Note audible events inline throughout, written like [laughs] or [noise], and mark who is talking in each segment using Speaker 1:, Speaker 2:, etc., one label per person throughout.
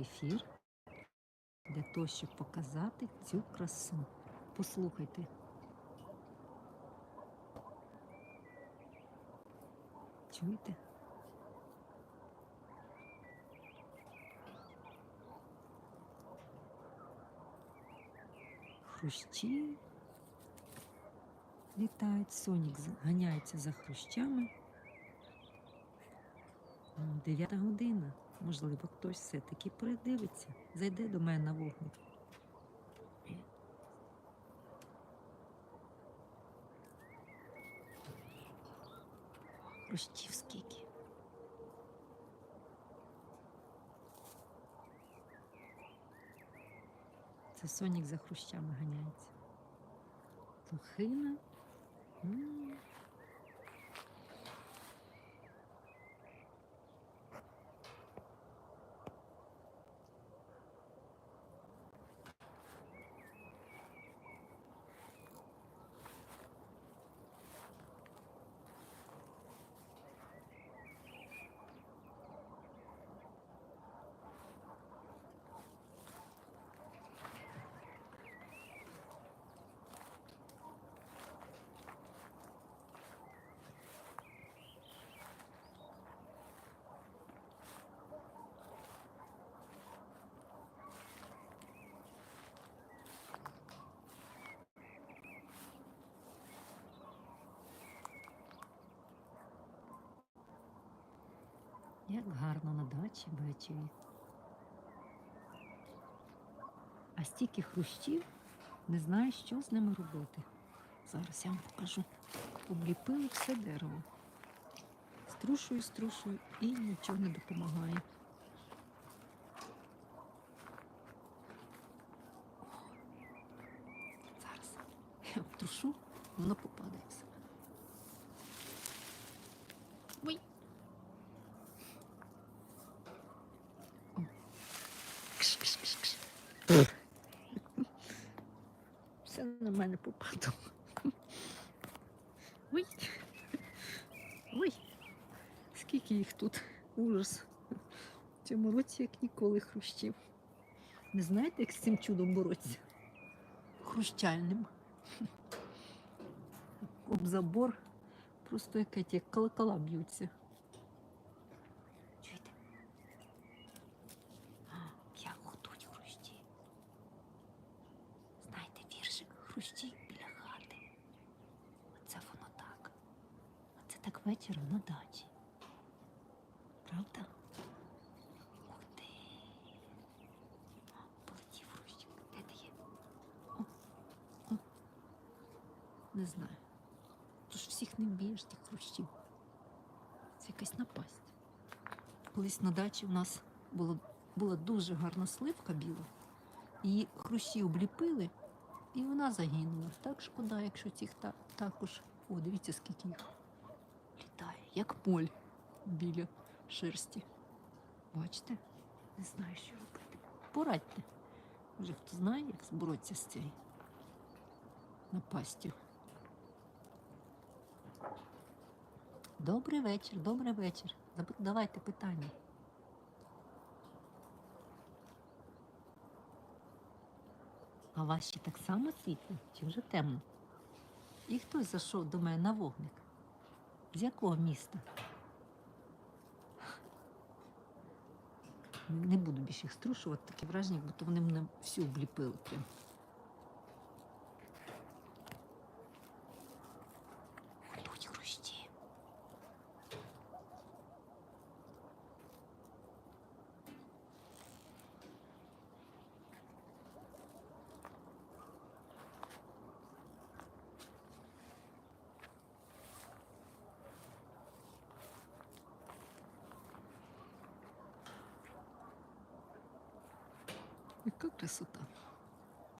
Speaker 1: ефір для того, щоб показати цю красу. Послухайте. Чуєте? Хрущі літають, сонік ганяється за хрущами. Дев'ята година. Можливо, хтось все-таки передивиться, зайде до мене на вогник. Хрущів скільки. Це сонік за хрущами ганяється. Лохина. Як гарно на дачі ввечері. А стільки хрущів, не знаю, що з ними робити. Зараз я вам покажу. Обліпили все дерево. Струшую, струшую і нічого не допомагає. Зараз я обтрушу, воно попадає все. Ой. Кш-кш-кш-кш. Все на мене попадало. Ой. Ой. Скільки їх тут. Ужас. В як ніколи хрущів. Не знаєте, як з цим чудом боротися? Хрущальним. Об забор. Просто як як колокола б'ються. Чуєте? А, Як гудуть хрущі. Знаєте, віршик хрущі біля хати. Оце воно так. Оце так вечором на дачі. Правда? Ух ти. О, Полетів хрущик. Де ти є? О, о. Не знаю. Тож всіх не вб'єш тих хрущів. Це якась напасть. Колись на дачі у нас було, була дуже гарна сливка біла. Її хрущі обліпили, і вона загинула. Так шкода, якщо цих та, також. О, дивіться, скільки їх літає, як моль біля шерсті. Бачите? Не знаю, що робити. Порадьте. Може, хто знає, як боротися з цією напастю. Добрий вечір, добрий вечір. Давайте питання. А ваші так само світлі чи вже темно? І хтось зайшов до мене на вогник. З якого міста? Не буду більше їх струшувати, таке враження, бо то вони мене всю обліпили прям. Красота.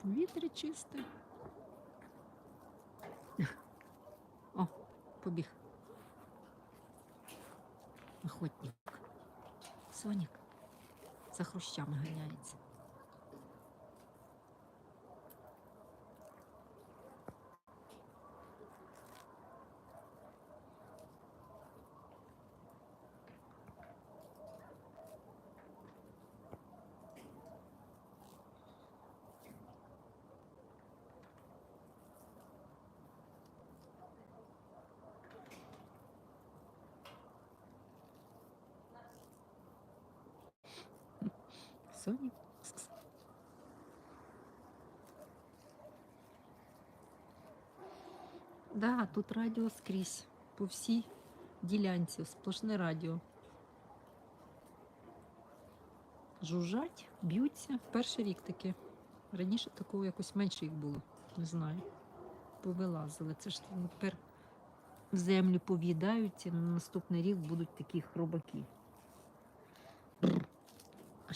Speaker 1: Повітря чисте. О, побіг. Охотник. Сонік за хрущами ганяється. Соні. Да, тут радіо скрізь. По всій ділянці, сплошне радіо. Жужжать, б'ються. Перший рік таке. Раніше такого якось менше їх було. Не знаю. Повилазили. Це ж тепер в землю пов'їдають, і на наступний рік будуть такі хробаки.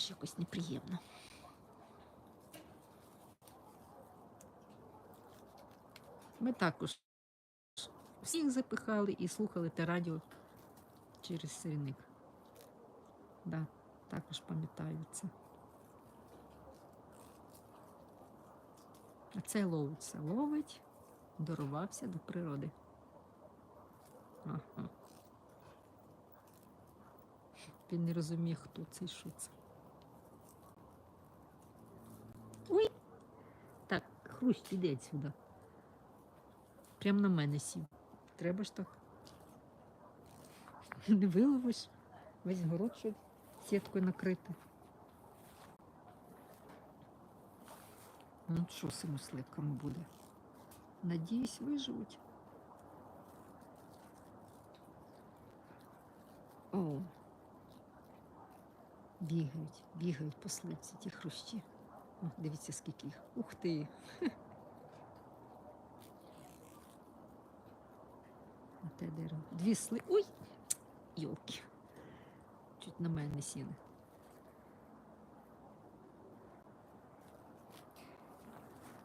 Speaker 1: Аж якось неприємно. Ми також всіх запихали і слухали те радіо через сирник. Да, також пам'ятаю це. А це ловиться, ловить, дорвався до природи. Ага. Він не розуміє, хто це і що це. Ой! Так, хрущ, іди сюди. Прям на мене сів. Треба ж так. [laughs] Не виловиш весь город, щоб сіткою накрити. Ну, що з цими сливками буде? Надіюсь, виживуть. О, бігають, бігають по сливці ті хрущі. Дивіться, скільки їх. Ух ти! [laughs] Те дерево. Дві сли. Ой! Йолки. Чуть на мене не сіли.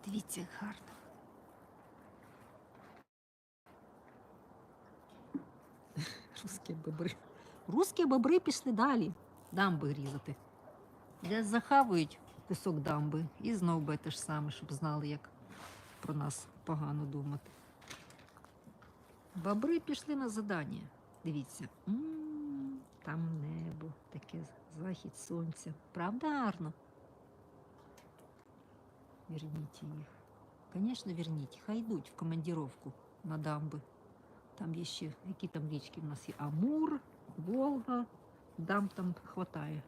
Speaker 1: Дивіться, як гарно. [laughs] Русські бобри. Русські бобри пішли далі. Дамби різати. Десь захавують кусок дамби і знов би те ж саме, щоб знали, як про нас погано думати. Бобри пішли на задання. Дивіться. М, Там небо, таке захід сонця. Правда гарно? Верніть їх. Звісно, верніть. Хай йдуть в командировку на дамби. Там є ще, які там річки в нас є? Амур, Волга. Дам там хватає.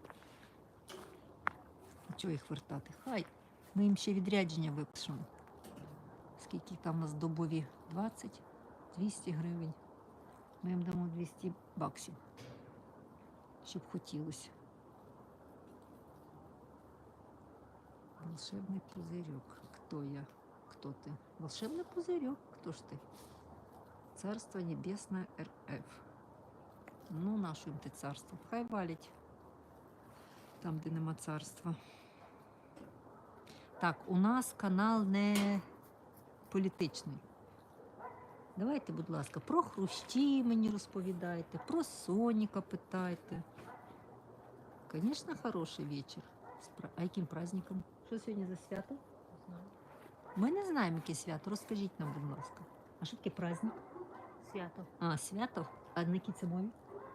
Speaker 1: А чого їх вертати? Хай. Ми їм ще відрядження випишемо. Скільки там у нас добові? 20, 200 гривень. Ми їм дамо 200 баксів. Щоб хотілося. Волшебный пузырек. Кто я? Кто ты? Волшебный пузырек. Кто ж ты? Царство Небесное РФ. Ну, нашу їм те царство. Хай валять. Там, де нема царства. Так, у нас канал не політичний. Давайте, будь ласка, про хрущі мені розповідайте, про Соніка питайте. Звісно, хороший вечір. А яким праздником? Що сьогодні за свято? Ми не знаємо, яке свято. Розкажіть нам, будь ласка. А що таке праздник?
Speaker 2: Свято
Speaker 1: А, свято? А на якій це мові?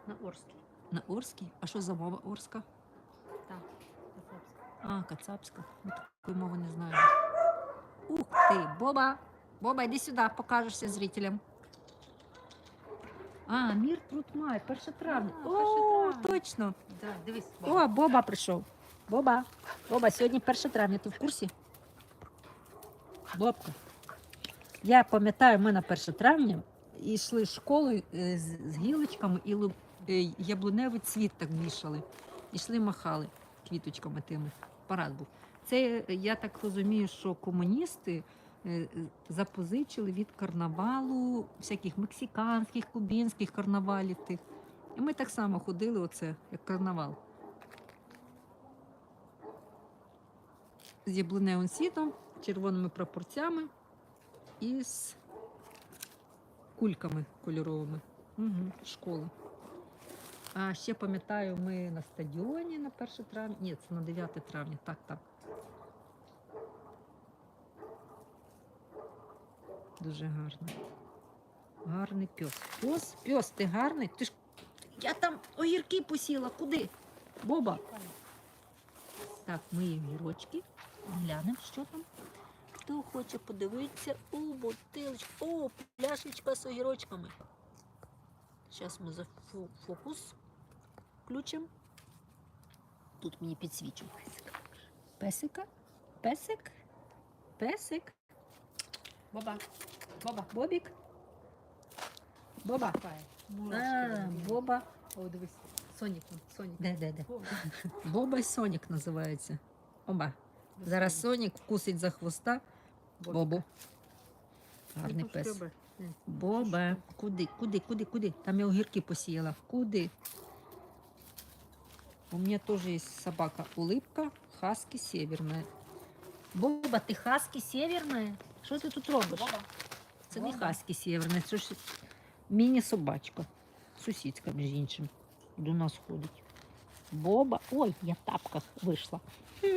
Speaker 2: на Орській.
Speaker 1: На Орській? А що за мова Орська?
Speaker 2: Так, Кацапська.
Speaker 1: А, кацапська. Такої не знаємо. Ух ти, Боба! Боба, йди сюди, покажешся зрителям. А, мір труд має, 1 травня.
Speaker 2: А,
Speaker 1: О,
Speaker 2: 1 травня.
Speaker 1: точно.
Speaker 2: Да, дивись.
Speaker 1: О, Боба прийшов. Боба. Боба, сьогодні 1 травня. Ти в курсі? Бобка. Я пам'ятаю, ми на 1 травня йшли школою е, з, з гілочками і лу- е, яблуневий цвіт так вішали. Ішли махали квіточками тими. Парад був. Це я так розумію, що комуністи е, е, запозичили від карнавалу всяких мексиканських, кубінських карнавалів тих. І ми так само ходили, оце, як карнавал. З яблуневим світом, червоними прапорцями і з кульками кольоровими. Угу, школа. А ще пам'ятаю, ми на стадіоні на 1 травня. Ні, це на 9 травня. Так, так. Дуже гарно. Гарний пес. Пес, пес, ти гарний? Ти ж. Я там огірки посіла. Куди? Боба. Так, миємо гірочки. Глянемо, що там. Хто хоче подивитися у бутилочку. О, пляшечка з огірочками. Зараз ми за фокус включимо. тут мені підсвічу. Песика? Песик? Песик?
Speaker 2: Боба. Боба.
Speaker 1: Бобік? Боба. А, Боба.
Speaker 2: О, дивись. Сонік. Сонік.
Speaker 1: Де, де, де?
Speaker 2: Боба.
Speaker 1: Боба й Сонік називається. Оба. Зараз Сонік вкусить за хвоста. Бобу. Гарний пес. Бобе, куди, куди, куди, куди? Там я огірки посіяла. Куди? У меня тоже есть собака улыбка, хаски северная. Боба, ти хаски северная? Що ти тут робиш? Це не хаски северная, це ж міні-собачка. Сусідська, між іншим. До нас ходить. Боба. Ой, я в тапках вийшла. [laughs]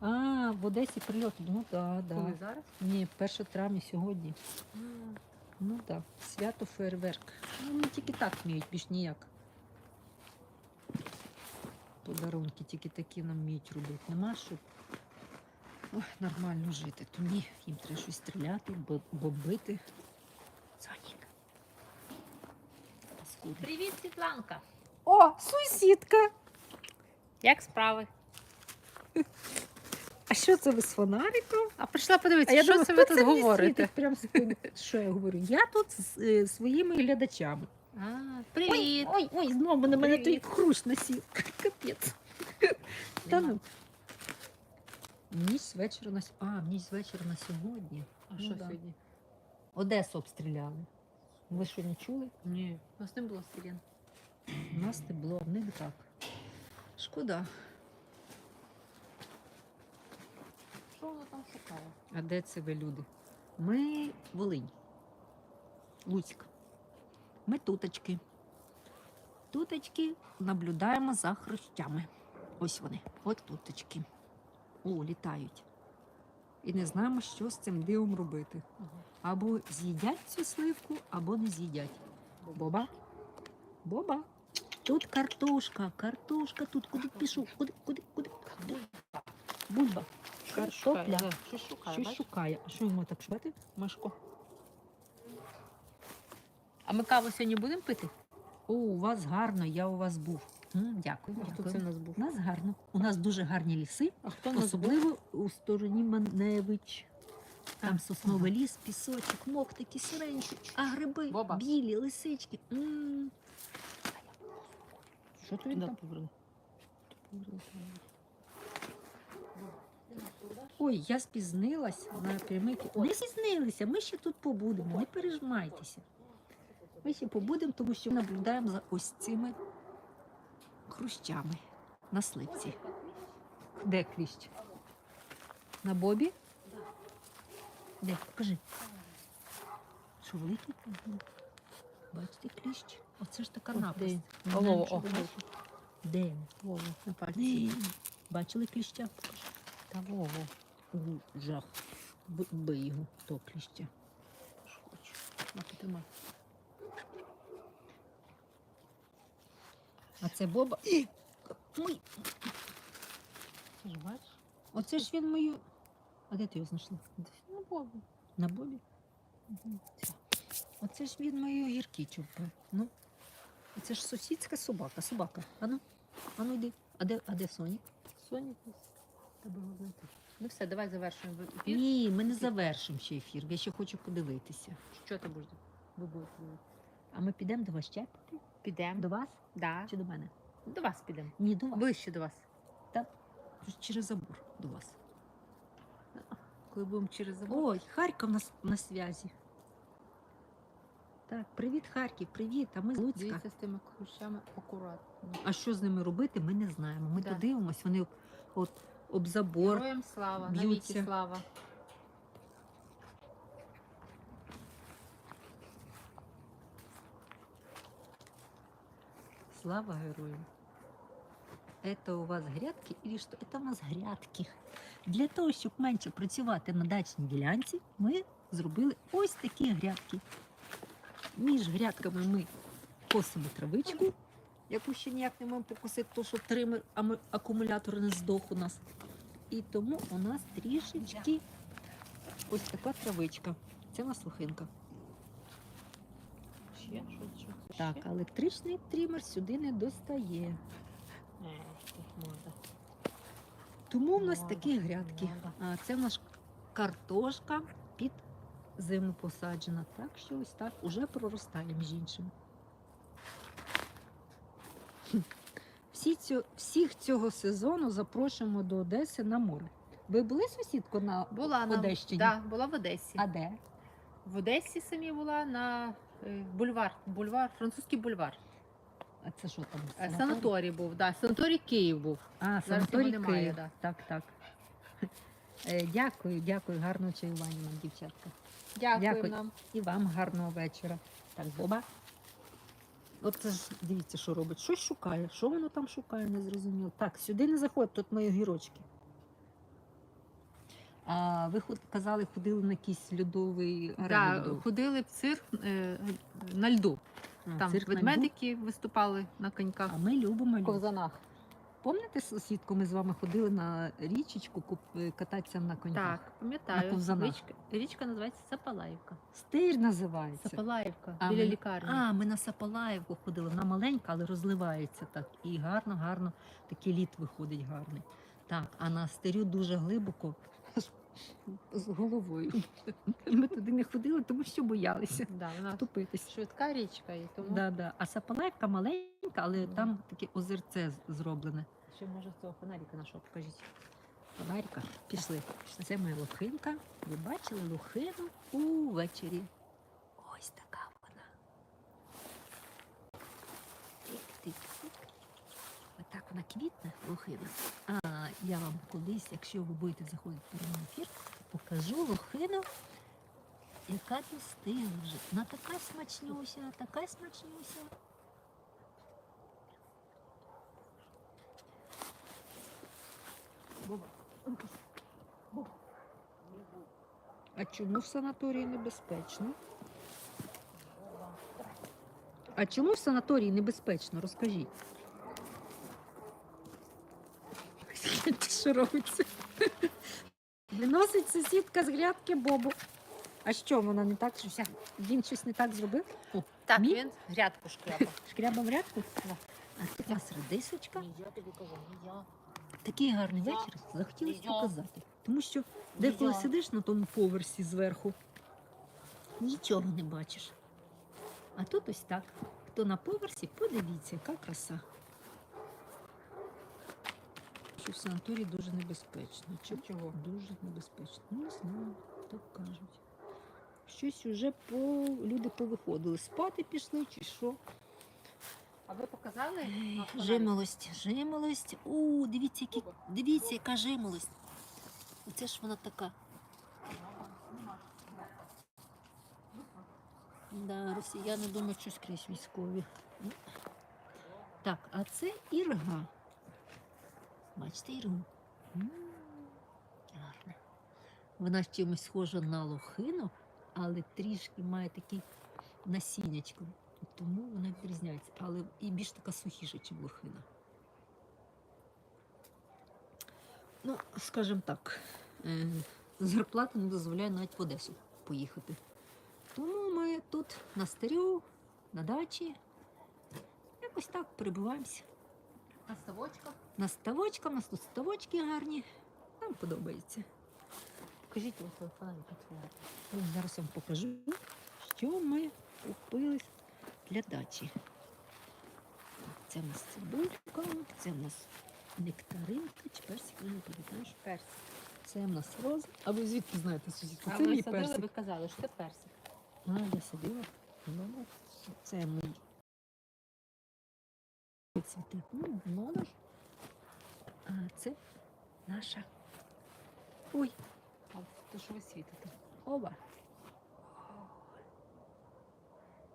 Speaker 1: А, в Одесі прильот. Ну так, да,
Speaker 2: Коли
Speaker 1: да.
Speaker 2: зараз?
Speaker 1: Ні, 1 травня сьогодні. Ну так, свято фейерверк. Ну, вони тільки так вміють, більш ніяк. Подарунки тільки такі нам вміють робити. Нема щоб ой, нормально жити. То ні, їм треба щось стріляти, бо- бомбити. Сонік.
Speaker 2: Привіт, Світланка.
Speaker 1: О, сусідка!
Speaker 2: Як справи?
Speaker 1: А що це ви з фонариком?
Speaker 2: А прийшла подивитися,
Speaker 1: А я
Speaker 2: що
Speaker 1: думаю,
Speaker 2: це ви
Speaker 1: хто
Speaker 2: тут
Speaker 1: мені
Speaker 2: говорите?
Speaker 1: світить Прям з що я говорю? Я тут з е, своїми глядачами.
Speaker 2: А, привіт.
Speaker 1: ой, ой, знову на мене той
Speaker 2: Привіт.
Speaker 1: хрущ насів. [laughs] Капець. Та ну. Ніч з вечора на с- А, ніч з вечора на сьогодні.
Speaker 2: А
Speaker 1: Ну
Speaker 2: що
Speaker 1: да.
Speaker 2: сьогодні?
Speaker 1: Одесу обстріляли. Ви що не чули?
Speaker 2: Ні. У нас не було сирен.
Speaker 1: У нас не було, в них так. Шкода.
Speaker 2: Що вона там шукала?
Speaker 1: А де це ви люди? Ми Волинь. Луцьк. Ми туточки. Туточки наблюдаємо за хрущами. Ось вони. От туточки. О, літають. І не знаємо, що з цим дивом робити. Або з'їдять цю сливку, або не з'їдять. Боба. Боба. Тут картошка, картошка тут. Куди пішов? Куди, куди, куди? Бульба. Картопля.
Speaker 2: Що шукає?
Speaker 1: Щось шукає. А що йому так шукати? Машко.
Speaker 2: А ми каву сьогодні будемо пити?
Speaker 1: О, у вас гарно, я у вас був. М, дякую.
Speaker 2: А хто
Speaker 1: дякую.
Speaker 2: це в нас був?
Speaker 1: У нас гарно. У нас дуже гарні ліси,
Speaker 2: А хто нас був?
Speaker 1: особливо у стороні Маневич. Там
Speaker 2: А,
Speaker 1: сосновий ліс, пісочок, мох такі сиренькі, а гриби
Speaker 2: Боба.
Speaker 1: білі, лисички. М. Що то він
Speaker 2: Туди
Speaker 1: там? Ой, я спізнилась на прямий. кі- Не спізнилися, ми ще тут побудемо, не пережмайтеся. Ми ще побудемо, тому що наблюдаємо за ось цими хрущами на сливці. Де кліщ? На бобі? Де? Покажи. Що великий? Бачите кліщ? Оце ж така напасть.
Speaker 2: де.
Speaker 1: Ми
Speaker 2: Алло,
Speaker 1: знаємо, що
Speaker 2: о,
Speaker 1: ви бачите. Де?
Speaker 2: Вову, на пальці.
Speaker 1: Бачили кліща?
Speaker 2: Та Вову.
Speaker 1: У, жах. Б- Бий його, то кліща.
Speaker 2: Що хочу. На, потримай.
Speaker 1: А це Боба. Ой,
Speaker 2: Ти ж бачиш?
Speaker 1: оце ж він мою. А де ти його знайшла?
Speaker 2: На Вову.
Speaker 1: На Бобі? Оце ж він мої огірки чупив. Ну. Це ж сусідська собака. Собака. Ану, ану йди. А де, а де Сонік?
Speaker 2: Сонік. Треба знайти. Ну все, давай завершуємо ефір.
Speaker 1: Ні, ми не завершимо ще ефір. Я ще хочу подивитися.
Speaker 2: Що ти будеш? Ви будете робити?
Speaker 1: А ми підемо до вас ще?
Speaker 2: Підемо.
Speaker 1: До вас
Speaker 2: Да.
Speaker 1: чи до мене?
Speaker 2: До вас підемо.
Speaker 1: Ні, до вас.
Speaker 2: Ближче до вас.
Speaker 1: Через забор до вас.
Speaker 2: Коли будемо через забор.
Speaker 1: Ой, Харків на, с- на зв'язі. Так, привіт, Харків, привіт. А ми з Луцька.
Speaker 2: Дивіться з тими хрущами акуратно.
Speaker 1: А що з ними робити, ми не знаємо. Ми
Speaker 2: Да.
Speaker 1: то дивимося, вони от об забор.
Speaker 2: Героям слава,
Speaker 1: б'ються.
Speaker 2: навіки слава.
Speaker 1: Слава героям. Это у вас грядки или що? Це у нас грядки. Для того, щоб менше працювати на дачній ділянці, ми зробили ось такі грядки. Між грядками ми косимо травичку, яку ще ніяк не можемо покосити, тому що тример акумулятор не здох у нас. І тому у нас трішечки ось така травичка. Це маслухинка.
Speaker 2: Ще? Що, що
Speaker 1: Так,
Speaker 2: ще?
Speaker 1: електричний трімер сюди не достає.
Speaker 2: Е.
Speaker 1: Тому в нас такі грядки. А це в нас картошка під зиму посаджена. Так що ось так уже проростає між іншим. Всі цю, всіх цього сезону запрошуємо до Одеси на море. Ви були сусідко на
Speaker 2: Була на
Speaker 1: Одещині?
Speaker 2: Да, була в Одесі.
Speaker 1: А де?
Speaker 2: В Одесі самі була на бульвар, бульвар, французький бульвар.
Speaker 1: А це що там?
Speaker 2: Е, Санаторій був, да. Санаторій Київ був.
Speaker 1: А, санаторій
Speaker 2: немає,
Speaker 1: Київ.
Speaker 2: да.
Speaker 1: Так, так. Е, Дякую, дякую, гарного чаювання нам, дівчатка.
Speaker 2: Дякую,
Speaker 1: Дякую.
Speaker 2: нам.
Speaker 1: І вам гарного вечора. Так, Боба. От це ж дивіться, що робить. Щось шукає. Що воно там шукає, не зрозуміло. Так, сюди не заходь, тут мої гірочки. А ви ход- казали, ходили на якийсь льодовий
Speaker 2: Да, ходили в цирк е, на льду.
Speaker 1: А,
Speaker 2: Там
Speaker 1: цирк на льду.
Speaker 2: виступали на коньках.
Speaker 1: А ми любимо льод.
Speaker 2: ковзанах.
Speaker 1: Пам'ятаєте, сусідко, ми з вами ходили на річечку куп- е, кататися на коньках?
Speaker 2: Так, пам'ятаю. Річка, річка називається Сапалаївка.
Speaker 1: Стир називається.
Speaker 2: Сапалаївка,
Speaker 1: А
Speaker 2: біля
Speaker 1: ми-
Speaker 2: лікарні.
Speaker 1: А, ми на Сапалаївку ходили. Вона маленька, але розливається так. І гарно, гарно такий лід виходить гарний. Так, а на стирю дуже глибоко з головою. Ми туди не ходили, тому що боялися
Speaker 2: Да,
Speaker 1: втопитись.
Speaker 2: швидка річка, і тому
Speaker 1: Да, да. А Сапалаївка маленька, але
Speaker 2: Мгм.
Speaker 1: там таке озерце зроблене.
Speaker 2: ще може цього фонарика нашого покажіть.
Speaker 1: Фонарика, пішли. Це моя лохинка. Ви бачили лохину увечері. Ось така вона. Тик-тик-тик. Отак вона квітне, лохина. А я вам колись, якщо ви будете заходити в прямий ефір, покажу лохину, яка достигла вже. Вона така смачнюся, така смачнюся. Боба, Боба. А чому в санаторії небезпечно? А чому в санаторії небезпечно? Розкажіть. Що робиться? Виносить сусідка з грядки Бобу. А що, вона не так? Щось, він щось не так зробив? О,
Speaker 2: Так,
Speaker 1: Мій?
Speaker 2: він грядку шкрябав.
Speaker 1: шкрябав грядку? А тут у нас редисочка.
Speaker 2: Ні, я тобі кажу, ні я.
Speaker 1: Такий гарний
Speaker 2: Я-
Speaker 1: вечір. Захотілося
Speaker 2: я-
Speaker 1: показати. Тому що деколи
Speaker 2: я.
Speaker 1: сидиш на тому поверсі зверху, нічого не бачиш. А тут ось так. Хто на поверсі, подивіться, яка краса. Що в санаторії дуже небезпечно. Чого?
Speaker 2: Чого?
Speaker 1: Дуже небезпечно. Ну, не знаю, так кажуть. Щось уже по... люди повиходили. Спати пішли чи що.
Speaker 2: А ви показали?
Speaker 1: Жимолость, жимолость. У, дивіться, які, дивіться, яка жимолость. Оце ж вона така. Да, росіяни думають, що скрізь військові. Так, а це ірга. Бачите? М, Гарна. Вона чимось схожа на лохину, але трішки має такий насіннячко. Тому вона відрізняється, але і більш така сухіша, ніж лохина. Ну, скажімо так, е, зарплата не дозволяє навіть в Одесу поїхати. Тому ми тут на старю, на дачі. Якось так перебуваємося.
Speaker 2: На ставочках.
Speaker 1: На ставочка, у нас тут ставочки гарні. Нам подобається.
Speaker 2: Покажіть ось.
Speaker 1: Ну, Зараз вам покажу, що ми купили для дачі. Це в нас цибулька, це в нас нектаринка чи персик, я не пам'ятаю.
Speaker 2: Персик.
Speaker 1: Це в нас роз. А ви звідки знаєте?
Speaker 2: А
Speaker 1: Це
Speaker 2: ви садили,
Speaker 1: персик.
Speaker 2: ви казали, що це персик.
Speaker 1: А, я садила. Ну, це мій. Цвіте. Ну. А це наша. Ой,
Speaker 2: А то що ви світите?
Speaker 1: Оба.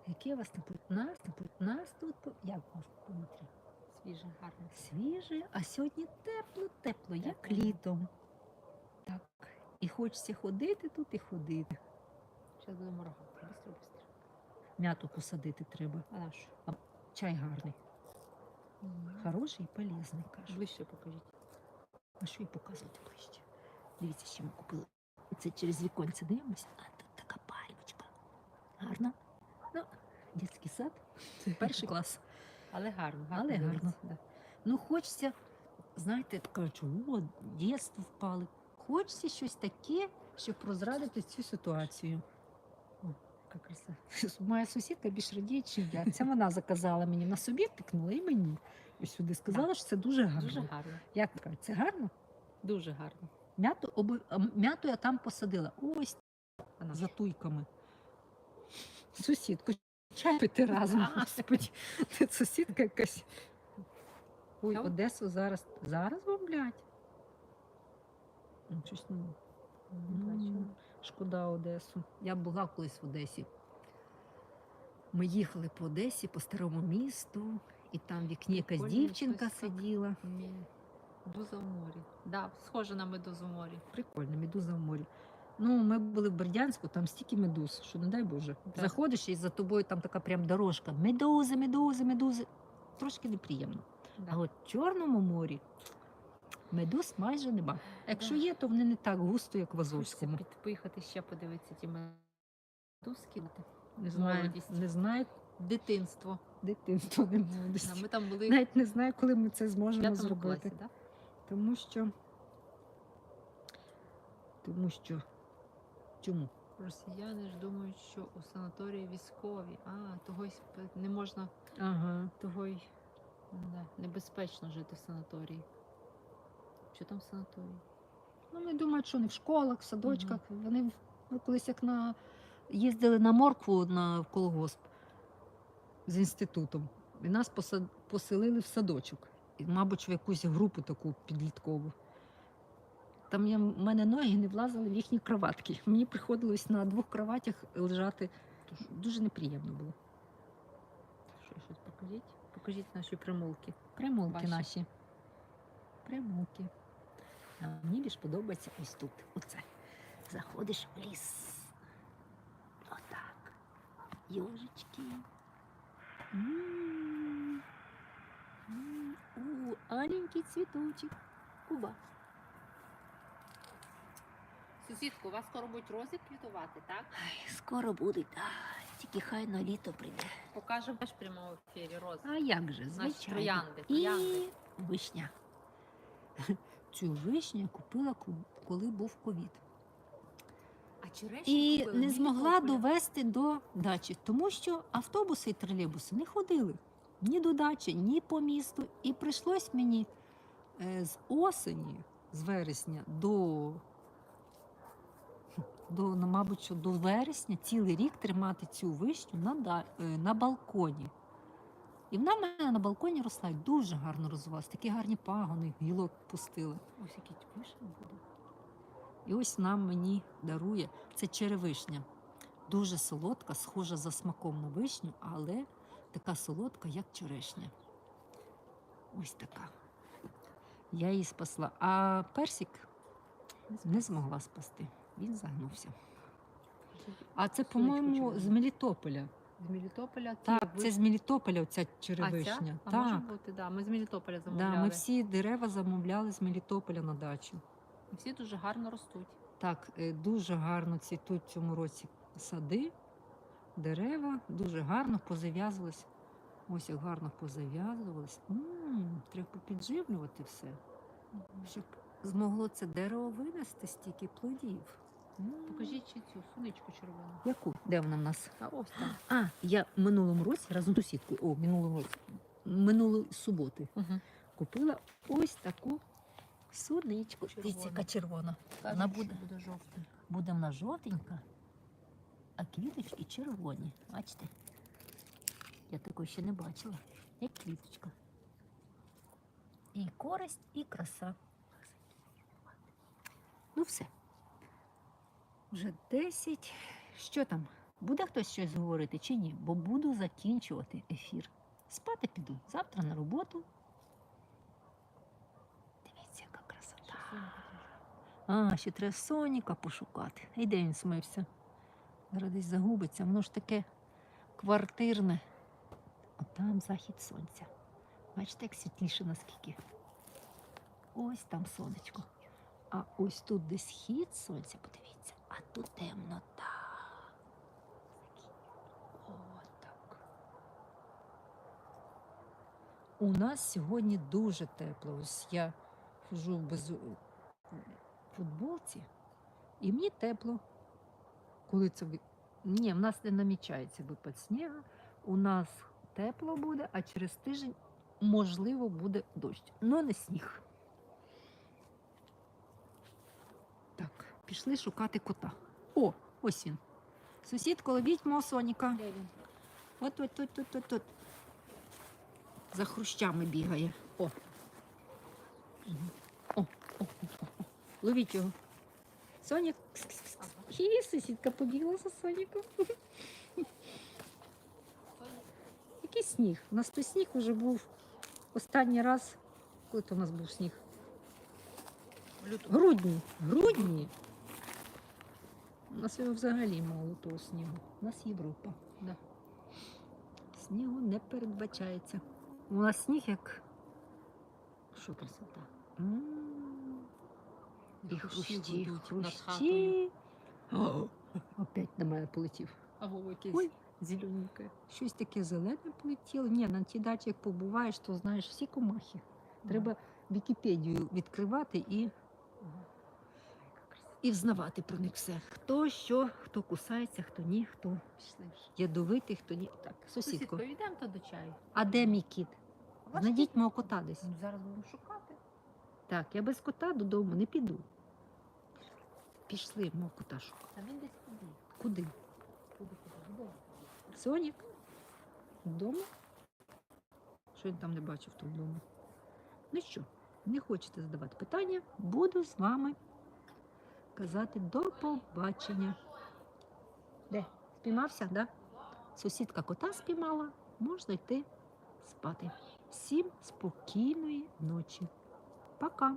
Speaker 1: Яке у вас тут? Нас тут, нас тут, як у вас повітря?
Speaker 2: Свіже, гарне.
Speaker 1: Свіже, а сьогодні тепло, тепло, як літом. Так. І хочеться ходити тут і ходити.
Speaker 2: Зараз будемо моргати. Бистро, бистро.
Speaker 1: М'яту посадити треба.
Speaker 2: А наш?
Speaker 1: Чай гарний. Хороший і полезний, кажу.
Speaker 2: Ближче покажіть.
Speaker 1: А що і показувати ближче? Дивіться, що ми купили. Це через віконце дивимося, а тут така пальмочка. Гарна. Ну, Дитячий сад, [laughs] перший клас.
Speaker 2: Але гарно,
Speaker 1: Але
Speaker 2: гарно.
Speaker 1: гарно.
Speaker 2: Да.
Speaker 1: Ну, хочеться, знаєте, кажуть, о, дєтство впали. Хочеться щось таке, щоб розрадити цю ситуацію. Яка краса. [laughs] Моя сусідка більш радіє, чим я. Це вона заказала мені. На собі втикнула і мені. Ось сюди сказала, що це дуже гарно.
Speaker 2: Дуже гарно.
Speaker 1: Як кажуть, це гарно?
Speaker 2: Дуже гарно.
Speaker 1: М'яту, оби... м'яту я там посадила. Ось
Speaker 2: Вона
Speaker 1: за туйками. Сусідку, чай пити разом. [laughs] Господи, це сусідка якась. Ой, Одесу зараз. Зараз бомблять. Щось не
Speaker 2: бачила.
Speaker 1: Ну, шкода Одесу. Я була колись в Одесі. Ми їхали по Одесі, по старому місту, і там в вікні якась
Speaker 2: Прикольно,
Speaker 1: дівчинка
Speaker 2: щось так.
Speaker 1: сиділа.
Speaker 2: Ні. Медуза в морі. Да, схоже на медузу в морі.
Speaker 1: Прикольно, медуза в морі. Ну, ми були в Бердянську, там стільки медуз, що не дай Боже.
Speaker 2: Да.
Speaker 1: Заходиш і за тобою там така прям дорожка. Медузи, медузи, медузи. Трошки неприємно.
Speaker 2: Да.
Speaker 1: А от в Чорному морі медуз майже нема. Якщо є, то вони не так густо, як в Азовському.
Speaker 2: під- поїхати ще подивитися ті медузки.
Speaker 1: Не знаю, не знаю,
Speaker 2: Дитинство.
Speaker 1: дитинство не
Speaker 2: Да, ми там були
Speaker 1: Навіть не знаю, коли ми це зможемо зробити.
Speaker 2: класі, да?
Speaker 1: Тому що. Тому що. Чому?
Speaker 2: Росіяни ж думають, що у санаторії військові. А, того й не можна,
Speaker 1: Ага.
Speaker 2: того й ну, да, небезпечно жити в санаторії. Що там в санаторії?
Speaker 1: Ну, вони думають, що вони в школах, в садочках. Вони ну, колись як на їздили на моркву на в колгосп з інститутом. І нас поса- поселили в садочок. І, мабуть, в якусь групу таку підліткову. Там я, в мене ноги не влазили в їхні кроватки. [laughs] Мені приходилось на двох кроватях лежати. Дуже неприємно було.
Speaker 2: Що щось покажіть? Покажіть наші примулки.
Speaker 1: Примулки
Speaker 2: Ваші.
Speaker 1: наші. Примулки. А мені більш подобається ось тут. Оце. Заходиш в ліс. Отак. У, аленький цвіточок. Куба.
Speaker 2: Сусідку, у вас скоро будуть рози квітувати, так?
Speaker 1: Ай, скоро буде, так. Тільки хай на літо прийде.
Speaker 2: Покажемо теж в прямому ефірі рози.
Speaker 1: А як же, звичайно.
Speaker 2: троянди,
Speaker 1: І вишня. Цю вишню я купила, ку- коли був ковід. І
Speaker 2: купили
Speaker 1: не змогла довести до дачі, тому що автобуси і тролейбуси не ходили ні до дачі, ні по місту. І прийшлось мені е, з осені, з вересня до, до ну, мабуть, що до вересня цілий рік тримати цю вишню на, е, на балконі. І вона в мене на балконі росла і дуже гарно розвивалася. Такі гарні пагони, гілок пустила. Ось які вишня буде. І ось нам мені дарує це черевишня. Дуже солодка, схожа за смаком на вишню, але така солодка, як черешня. Ось така. Я її спасла. А персик не змогла спасти. Він загнувся. А це, по-моєму, з Мелітополя.
Speaker 2: З Мелітополя. ті
Speaker 1: Так, це
Speaker 2: виш-
Speaker 1: з Мелітополя ця
Speaker 2: а,
Speaker 1: черевишня.
Speaker 2: ця? А може
Speaker 1: так,
Speaker 2: бути, да. Ми з Мелітополя
Speaker 1: да,
Speaker 2: замовляли.
Speaker 1: ми всі дерева замовляли з Мелітополя на дачу.
Speaker 2: І всі дуже гарно ростуть.
Speaker 1: Так, е, дуже гарно цвітуть в цьому році сади, дерева, дуже гарно позав'язувались. Ось як гарно позав'язувались. М, Треба попідживлювати все, щоб змогло це дерево винести стільки плодів.
Speaker 2: Покажіть ще цю суничку червону.
Speaker 1: Яку? Де вона в нас?
Speaker 2: А ось там.
Speaker 1: А, я в минулому році разом з сусідкою, о, в минулому році, минулої суботи
Speaker 2: Угу.
Speaker 1: купила ось таку суничку. Дивіться, яка червона. Вона
Speaker 2: Вона
Speaker 1: буде.
Speaker 2: буде жовта.
Speaker 1: Буде вона жовтенька, а квіточки червоні. Бачите? Я такої ще не бачила. Як квіточка. І користь, і краса. Ну все. Вже 10. Що там? Буде хтось щось говорити чи ні? Бо буду закінчувати ефір. Спати піду. Завтра на роботу. Дивіться, яка красота. А, ще треба Соніка пошукати. І де він смився? Зараз десь загубиться. Воно ж таке квартирне. От там захід сонця. Бачите, як світліше наскільки. Ось там сонечко. А ось тут десь схід сонця, подивіться, а тут темнота. О, так. У нас сьогодні дуже тепло. Ось я хожу без е, футболці, і мені тепло. Коли це Ні, в нас не намічається випад снігу, у нас тепло буде, а через тиждень, можливо, буде дощ, але не сніг. Пішли шукати кота. О, ось він. Сусідко, ловіть мого соніка.
Speaker 2: Де він?
Speaker 1: От от тут, тут, тут, тут. За хрущами бігає. О. О, о, о, о. Ловіть його. Сонік. Хі, сусідка побігла за Соніком. Який сніг? У нас той сніг вже був останній раз. Коли то у нас був сніг?
Speaker 2: В лютому.
Speaker 1: Грудні. Грудні. У нас його взагалі мало того снігу. У нас Європа.
Speaker 2: Да.
Speaker 1: Снігу не передбачається. У нас сніг як. Що
Speaker 2: Красота.
Speaker 1: М, І
Speaker 2: Хрущі
Speaker 1: хрущі, Опять на мене полетів.
Speaker 2: А
Speaker 1: Ой.
Speaker 2: зелененьке.
Speaker 1: Щось таке зелене полетіло. Ні, на тій дачі, як побуваєш, то знаєш всі комахи. Треба Вікіпедію відкривати і, і взнавати про них все. Хто що, хто кусається, хто ні, хто
Speaker 2: Пішли вже.
Speaker 1: ядовитий, хто ні. Так, сусідко.
Speaker 2: Сусідко, йдемо то до чаю.
Speaker 1: А де мій кіт?
Speaker 2: Ваш
Speaker 1: Знайдіть мого кота десь.
Speaker 2: Ну, Зараз будемо шукати.
Speaker 1: Так, я без кота додому не піду. Пішли мого кота шукати.
Speaker 2: А він десь побіг.
Speaker 1: Куди?
Speaker 2: Куди куди? Де?
Speaker 1: Сонік? Вдома? Що він там не бачив в тому вдома? Ну що, не хочете задавати питання? Буду з вами казати до побачення. Де? Спіймався, да? Сусідка кота спіймала, можна йти спати. Всім спокійної ночі. Пока.